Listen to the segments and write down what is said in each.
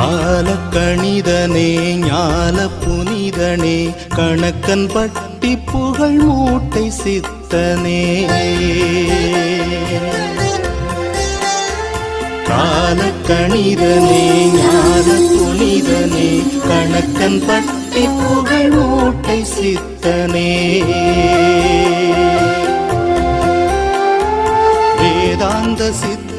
காலக்கணிதனே ஞான புனிதனே கணக்கன் பட்டி புகழ் மூட்டை சித்தனே. காலக்கணிதனே கணிதனே ஞான புனிதனே கணக்கன் பட்டி புகழ் மூட்டை சித்தனே.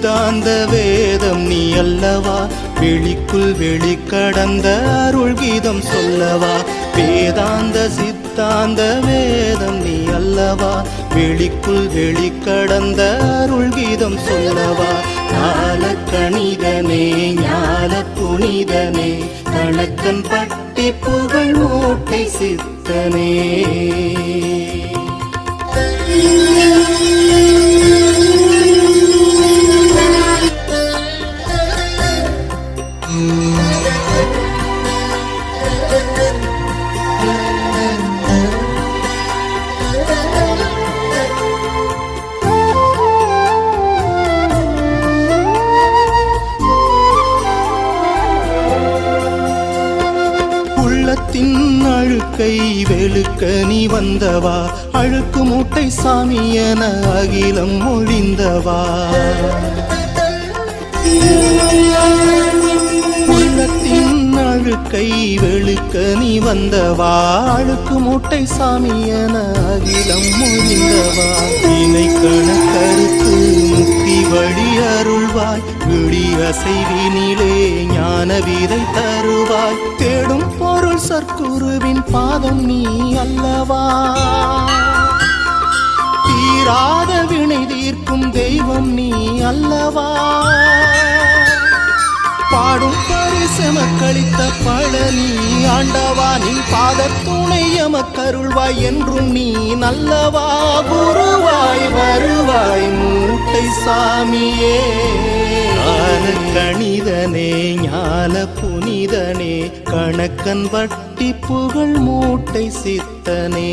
சித்தாந்த வேதம் நீ அல்லவா? வெளிக்குள் வெளி கடந்த அருள் கீதம் சொல்லவா? வேதாந்த சித்தாந்த வேதம் நீ அல்லவா? வெளிக்குள் வெளி கடந்த அருள் கீதம் சொல்லவா? ஞான கணிதனே ஞான புனிதனே கணக்கன் பட்டி புகழ் மூட்டை சித்தனே. உள்ளத்தின் அழுக்கை வெளுக்க நீ வந்தவா? அழுக்கு மூட்டை சாமி என அகிலம் ஒழிந்தவா? உள்ளத்தின் அழுக்கை வெளுக்க நீ வந்தவா? அழுக்கு மூட்டை சாமி என அகிலம் ஒழிந்தவா? இணை கணக்கருத்து முக்தி வழி அருள்வாய். விழி அசைவினிலே ஞான விதை தருவாய். தேடும் சர்க்குருவின் பாதம் நீ அல்லவா? தீராத வினை தீர்க்கும் தெய்வம் நீ அல்லவா? பாடும் பரிசமக்களித்த பழனி ஆண்டவா நின் பாத துணை எமக்கருள்வாய் என்றும் நீ நல்லவா? குருவாய் வருவாய் மூட்டை சாமியே. கணிதனே ஞான புனிதனே கணக்கன் வட்டி புகழ் மூட்டை சித்தனே.